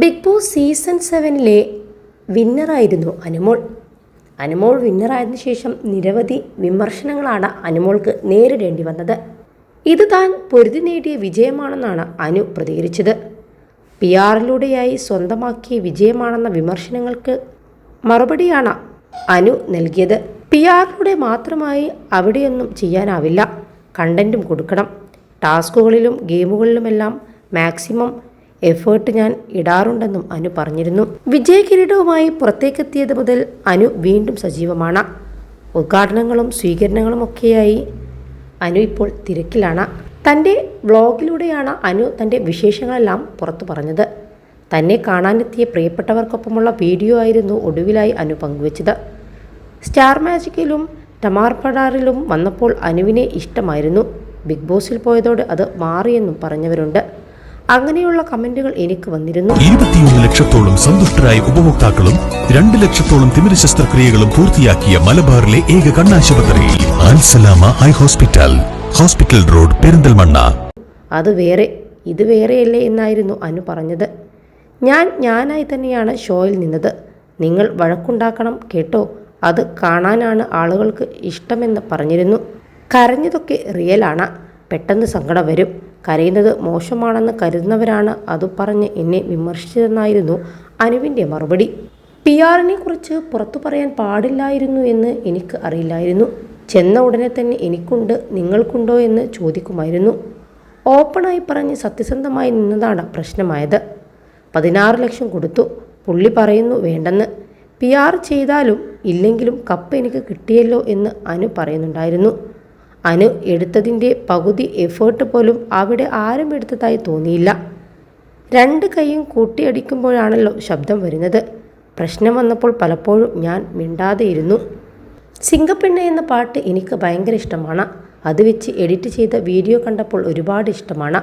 Big Boss season സെവനിലെ വിന്നറായിരുന്നു അനുമോൾ. അനുമോൾ വിന്നറായതിനു ശേഷം നിരവധി വിമർശനങ്ങളാണ് അനുമോൾക്ക് നേരിടേണ്ടി വന്നത്. ഇത് താൻ പൊരുതി നേടിയ വിജയമാണെന്നാണ് അനു പ്രതികരിച്ചത്. പി ആറിലൂടെയായി സ്വന്തമാക്കിയ വിജയമാണെന്ന വിമർശനങ്ങൾക്ക് മറുപടിയാണ് അനു നൽകിയത്. പി ആറിലൂടെ മാത്രമായി അവിടെയൊന്നും ചെയ്യാനാവില്ല. കണ്ടന്റും കൊടുക്കണം. ടാസ്കുകളിലും ഗെയിമുകളിലുമെല്ലാം മാക്സിമം എഫേർട്ട് ഞാൻ ഇടാറുണ്ടെന്നും അനു പറഞ്ഞിരുന്നു. വിജയ കിരീടവുമായി പുറത്തേക്കെത്തിയത് മുതൽ അനു വീണ്ടും സജീവമാണ്. ഉദ്ഘാടനങ്ങളും സ്വീകരണങ്ങളും ഒക്കെയായി അനു ഇപ്പോൾ തിരക്കിലാണ്. തന്റെ വ്ളോഗിലൂടെയാണ് അനു തന്റെ വിശേഷങ്ങളെല്ലാം പുറത്തു പറഞ്ഞത്. തന്നെ കാണാനെത്തിയ പ്രിയപ്പെട്ടവർക്കൊപ്പമുള്ള വീഡിയോ ആയിരുന്നു ഒടുവിലായി അനു പങ്കുവച്ചത്. സ്റ്റാർ മാജിക്കിലും ടമാർപടാറിലും വന്നപ്പോൾ അനുവിനെ ഇഷ്ടമായിരുന്നു. ബിഗ് ബോസിൽ പോയതോടെ അത് മാറിയെന്നും പറഞ്ഞവരുണ്ട്. അങ്ങനെയുള്ള കമന്റുകൾ എനിക്ക് വന്നിരുന്നു. ഇരുപത്തിയൊന്ന് ലക്ഷത്തോളം സന്തുഷ്ടരായ ഉപഭോക്താക്കളും രണ്ട് ലക്ഷത്തോളം തിമിര ശസ്ത്രക്രിയകളും പൂർത്തിയാക്കിയ മലബാറിലെ ഏക കണ്ണാശുപത്രിയിൽ ആൻസലാമ eye hospital hospital road Perinthalmanna. അത് വേറെ ഇത് വേറെയല്ലേ എന്നായിരുന്നു അനു പറഞ്ഞത്. ഞാൻ ഞാനായി തന്നെയാണ് ഷോയിൽ നിന്നത്. നിങ്ങൾ വഴക്കുണ്ടാക്കണം കേട്ടോ. അത് കാണാനാണ് ആളുകൾക്ക് ഇഷ്ടമെന്ന് പറഞ്ഞിരുന്നു. കരഞ്ഞതൊക്കെ റിയലാണ്. പെട്ടെന്ന് സങ്കടം വരും. കരയുന്നത് മോശമാണെന്ന് കരുതുന്നവരാണ് അത് പറഞ്ഞ് എന്നെ വിമർശിച്ചതെന്നായിരുന്നു അനുവിന്റെ മറുപടി. പി ആറിനെ കുറിച്ച് പുറത്തു പറയാൻ പാടില്ലായിരുന്നു എന്ന് എനിക്ക് അറിയില്ലായിരുന്നു. ചെന്ന ഉടനെ തന്നെ എനിക്കുണ്ട് നിങ്ങൾക്കുണ്ടോ എന്ന് ചോദിക്കുമായിരുന്നു. ഓപ്പണായി പറഞ്ഞ് സത്യസന്ധമായി നിന്നതാണ് പ്രശ്നമായത്. പതിനാറ് ലക്ഷം കൊടുത്തു. പുള്ളി പറയുന്നു വേണ്ടെന്ന്. പി ആർ ചെയ്താലും ഇല്ലെങ്കിലും കപ്പ് എനിക്ക് കിട്ടിയല്ലോ എന്ന് അനു പറയുന്നുണ്ടായിരുന്നു. അനു എടുത്തതിന്റെ പകുതി എഫേർട്ട് പോലും അവിടെ ആരും എടുത്തതായി തോന്നിയില്ല. രണ്ട് കൈയും കൂട്ടിയടിക്കുമ്പോഴാണല്ലോ ശബ്ദം വരുന്നത്. പ്രശ്നം വന്നപ്പോൾ പലപ്പോഴും ഞാൻ മിണ്ടാതെയിരുന്നു. സിംഗപ്പെണ്ണ എന്ന പാട്ട് എനിക്ക് ഭയങ്കര ഇഷ്ടമാണ്. അത് വെച്ച് എഡിറ്റ് ചെയ്ത വീഡിയോ കണ്ടപ്പോൾ ഒരുപാട് ഇഷ്ടമാണ്.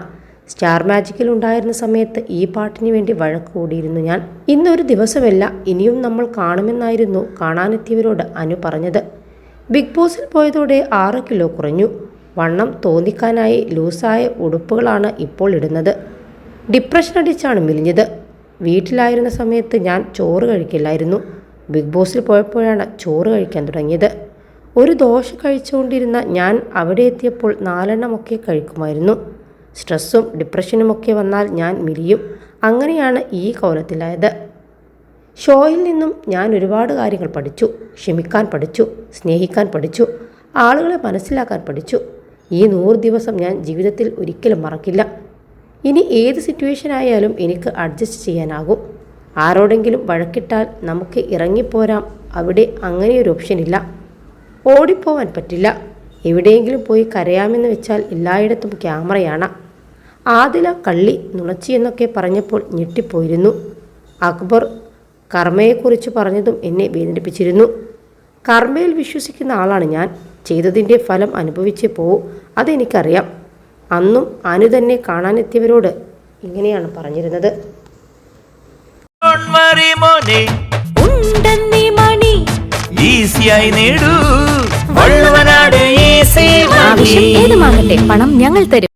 സ്റ്റാർ മാജിക്കിൽ ഉണ്ടായിരുന്ന സമയത്ത് ഈ പാട്ടിന് വേണ്ടി വഴക്ക് കൂടിയിരുന്നു ഞാൻ. ഇന്നൊരു ദിവസമല്ല ഇനിയും നമ്മൾ കാണുമെന്നായിരുന്നു കാണാനെത്തിയവരോട് അനു പറഞ്ഞത്. ബിഗ് ബോസിൽ പോയതോടെ ആറ് കിലോ കുറഞ്ഞു. വണ്ണം തോന്നിക്കാനായി ലൂസായ ഉടുപ്പുകളാണ് ഇപ്പോൾ ഇടുന്നത്. ഡിപ്രഷൻ അടിച്ചാണ് മെലിഞ്ഞത്. വീട്ടിലായിരുന്ന സമയത്ത് ഞാൻ ചോറ് കഴിക്കില്ലായിരുന്നു. ബിഗ് ബോസിൽ പോയപ്പോഴാണ് ചോറ് കഴിക്കാൻ തുടങ്ങിയത്. ഒരു ദോശ കഴിച്ചുകൊണ്ടിരുന്ന ഞാൻ അവിടെ എത്തിയപ്പോൾ നാലെണ്ണമൊക്കെ കഴിക്കുമായിരുന്നു. സ്ട്രെസ്സും ഡിപ്രഷനുമൊക്കെ വന്നാൽ ഞാൻ മിരിയും. അങ്ങനെയാണ് ഈ കോലത്തിലായത്. ഷോയിൽ നിന്നും ഞാൻ ഒരുപാട് കാര്യങ്ങൾ പഠിച്ചു. ക്ഷമിക്കാൻ പഠിച്ചു. സ്നേഹിക്കാൻ പഠിച്ചു. ആളുകളെ മനസ്സിലാക്കാൻ പഠിച്ചു. ഈ നൂറ് ദിവസം ഞാൻ ജീവിതത്തിൽ ഒരിക്കലും മറക്കില്ല. ഇനി ഏത് സിറ്റുവേഷൻ ആയാലും എനിക്ക് അഡ്ജസ്റ്റ് ചെയ്യാനാകും. ആരോടെങ്കിലും വഴക്കിട്ടാൽ നമുക്ക് ഇറങ്ങിപ്പോരാം. അവിടെ അങ്ങനെയൊരു ഇല്ല. ഓടിപ്പോവാൻ പറ്റില്ല. എവിടെയെങ്കിലും പോയി കരയാമെന്ന് വെച്ചാൽ എല്ലായിടത്തും ക്യാമറയാണ്. ആദില കള്ളി നുണച്ചി എന്നൊക്കെ പറഞ്ഞപ്പോൾ ഞെട്ടിപ്പോയിരുന്നു. അക്ബർ കർമ്മയെക്കുറിച്ച് പറഞ്ഞതും എന്നെ വേദനിപ്പിച്ചിരുന്നു. കർമ്മയിൽ വിശ്വസിക്കുന്ന ആളാണ് ഞാൻ. ചെയ്തതിന്റെ ഫലം അനുഭവിച്ചേ പോവും അതെനിക്കറിയാം. അന്നും അനു തന്നെ കാണാനെത്തിയവരോട് ഇങ്ങനെയാണ് പറഞ്ഞിരുന്നത്. മറി മോനെ ഉണ്ടെന്നീ മണി. ഈസിയായി നേടൂ. വള്ളുവനാട് ഈസി ആവശ്യം ഏതുമാകട്ടെ പണം ഞങ്ങൾ തരും.